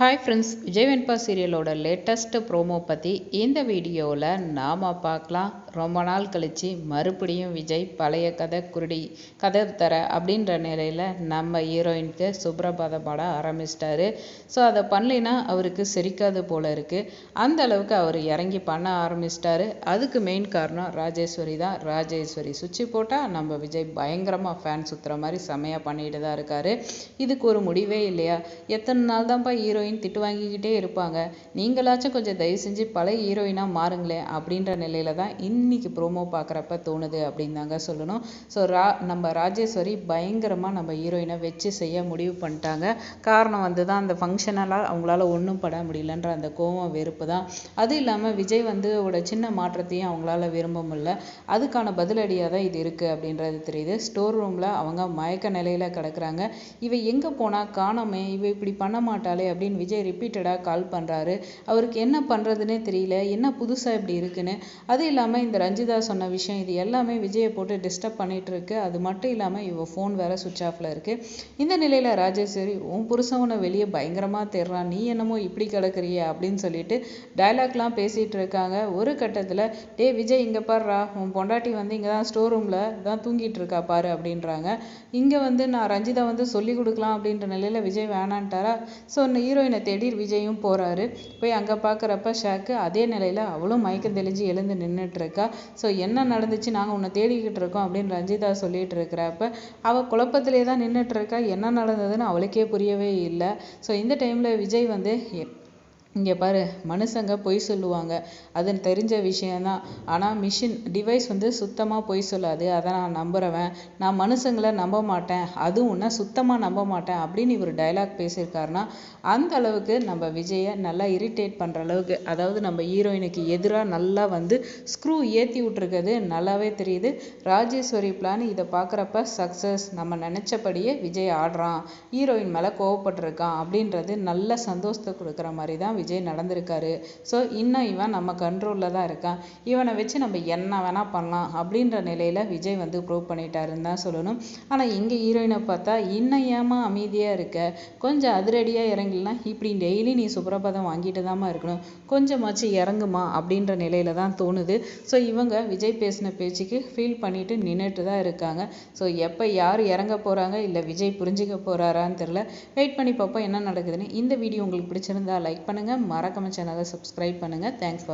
Hi friends Vijay Venba சீரியலோட latest promo பற்றி இந்த வீடியோவில் நாம் பார்க்கலாம். ரொம்ப நாள் கழித்து மறுபடியும் விஜய் பழைய கதை குருடி கதை தர அப்படின்ற நிலையில் நம்ம ஹீரோயினுக்கு சுப்ரபாதம் பாட ஆரம்பிச்சிட்டாரு. ஸோ அதை பண்ணலைன்னா அவருக்கு சிரிக்காது போல இருக்குது அந்த அளவுக்கு அவர் இறங்கி பண்ண ஆரம்பிச்சிட்டாரு. அதுக்கு மெயின் காரணம் ராஜேஸ்வரி தான். ராஜேஸ்வரி சுவிட்சு போட்டால் நம்ம விஜய் பயங்கரமாக ஃபேன் சுற்றுற மாதிரி செமையாக பண்ணிட்டு தான் இருக்காரு. இதுக்கு ஒரு முடிவே இல்லையா? எத்தனை நாள் தான்ப்பா ஹீரோயின் திட்டு வாங்கிக்கிட்டே இருப்பாங்க. நீங்களாச்சும் கொஞ்சம் தயவு செஞ்சு பழைய ஹீரோயினாக மாறுங்களேன் அப்படின்ற நிலையில தான் இன்னைக்கு ப்ரோமோ பார்க்குறப்ப தோணுது அப்படின்னு தாங்க சொல்லணும். ஸோ ரா நம்ம ராஜேஸ்வரி பயங்கரமாக நம்ம ஹீரோயினை வச்சு செய்ய முடிவு பண்ணிட்டாங்க. காரணம் வந்து தான் அந்த ஃபங்க்ஷனெல்லாம் அவங்களால ஒன்றும் பட முடியலன்ற அந்த கோவம் வெறுப்பு தான். அது இல்லாமல் விஜய் வந்து ஒரு சின்ன மாற்றத்தையும் அவங்களால விரும்ப முடியல. அதுக்கான பதிலடியாக தான் இது இருக்குது அப்படின்றது தெரியுது. ஸ்டோர் ரூமில் அவங்க மயக்க நிலையில் கிடக்குறாங்க. இவ எங்கே போனால் காணாமே. இவ இப்படி பண்ண மாட்டாளே அப்படின்னு விஜய் ரிப்பீட்டடாக கால் பண்ணுறாரு அவருக்கு என்ன பண்ணுறதுனே தெரியல. என்ன புதுசாக இப்படி இருக்குன்னு. அது இல்லாமல் இந்த ரஞ்சிதா சொன்ன விஷயம் இது எல்லாமே விஜயை போட்டு டிஸ்டர்ப் பண்ணிகிட்டு இருக்கு அது மட்டும் இல்லாமல் இவ ஃபோன் வேற சுவிச் ஆஃப்ல இருக்குது இந்த நிலையில் ராஜேஸ்வரி உன் புருஷன் உன்னை வெளியே பயங்கரமாக தேடுறான். நீ என்னமோ இப்படி கிடக்குறிய அப்படின்னு சொல்லிட்டு டைலாக்லாம் பேசிகிட்டு இருக்காங்க. ஒரு கட்டத்தில் டே விஜய் இங்கே பாருறா உன் பொண்டாட்டி வந்து இங்கே தான் ஸ்டோர் ரூமில் தான் தூங்கிட்டு இருக்கா பாரு அப்படின்றாங்க. இங்கே வந்து நான் ரஞ்சிதா வந்து சொல்லி கொடுக்கலாம் அப்படின்ற நிலையில் விஜய் வேணான்ட்டாரா? ஸோ இந்த ஹீரோயினை தேடி விஜயும் போகிறாரு போய் அங்கே பார்க்குறப்ப ஷாக்கு அதே நிலையில் அவளும் மயக்கம் தெளிஞ்சு எழுந்து நின்றுட்டுருக்கா ஸோ என்ன நடந்துச்சு? நாங்கள் உன்னை தேடிக்கிட்டு இருக்கோம் அப்படின்னு ரஞ்சிதா சொல்லிட்டு இருக்கிறப்ப அவள் குழப்பத்திலே தான் நின்றுட்டு இருக்கா என்ன நடந்ததுன்னு அவளுக்கே புரியவே இல்லை. ஸோ இந்த டைமில் விஜய் வந்து இங்கே பாரு மனுஷங்க பொய் சொல்லுவாங்க. அது தெரிஞ்ச விஷயந்தான் ஆனால் மிஷின் டிவைஸ் வந்து சுத்தமாக பொய் சொல்லாது. அதை நான் நம்புறவன். நான் மனுஷங்களை நம்ப மாட்டேன். அதுவும் உன்னை சுத்தமாக நம்ப மாட்டேன் அப்படின்னு இவர் டைலாக் பேசியிருக்காருன்னா அந்த அளவுக்கு நம்ம விஜயை நல்லா இரிட்டேட் பண்ணுற அளவுக்கு அதாவது நம்ம ஹீரோயினுக்கு எதிராக நல்லா வந்து ஸ்க்ரூ ஏற்றி விட்ருக்கிறது நல்லாவே தெரியுது. ராஜேஸ்வரி பிளான் இதை பார்க்குறப்ப சக்ஸஸ் நம்ம நினச்சபடியே விஜய் ஆடுறான். ஹீரோயின் மேலே கோவப்பட்டிருக்கான் அப்படின்றது நல்ல சந்தோஷத்தை கொடுக்குற மாதிரி தான் விஜய் நடந்திருக்காரு. ஸோ இன்னும் இவன் நம்ம கண்ட்ரோலில் தான் இருக்கான். இவனை வச்சு நம்ம என்ன வேணால் பண்ணலாம் அப்படின்ற நிலையில் விஜய் வந்து ப்ரூவ் பண்ணிட்டாருன்னு தான் சொல்லணும். ஆனால் இங்கே ஹீரோயினை பார்த்தா இன்னும் ஏமா அமைதியாக இருக்க? கொஞ்சம் அதிரடியாக இறங்கலாம் இப்படி டெய்லி நீ சுப்ரபாதம் வாங்கிட்டு தாம்மா இருக்கணும். கொஞ்சமாச்சு இறங்குமா அப்படின்ற நிலையில தான் தோணுது. ஸோ இவங்க விஜய் பேசின பேச்சுக்கு ஃபீல் பண்ணிட்டு நின்றுட்டு தான் இருக்காங்க. ஸோ எப்போ யார் இறங்க போகிறாங்க இல்லை விஜய் புரிஞ்சுக்க போகிறாரான்னு தெரில வெயிட் பண்ணி பார்ப்போம் என்ன நடக்குதுன்னு. இந்த வீடியோ உங்களுக்கு பிடிச்சிருந்தா லைக் பண்ணுங்கள் மறக்காம சேனலை சப்ஸ்கிரைப் பண்ணுங்கள் தேங்க்ஸ் ஃபார்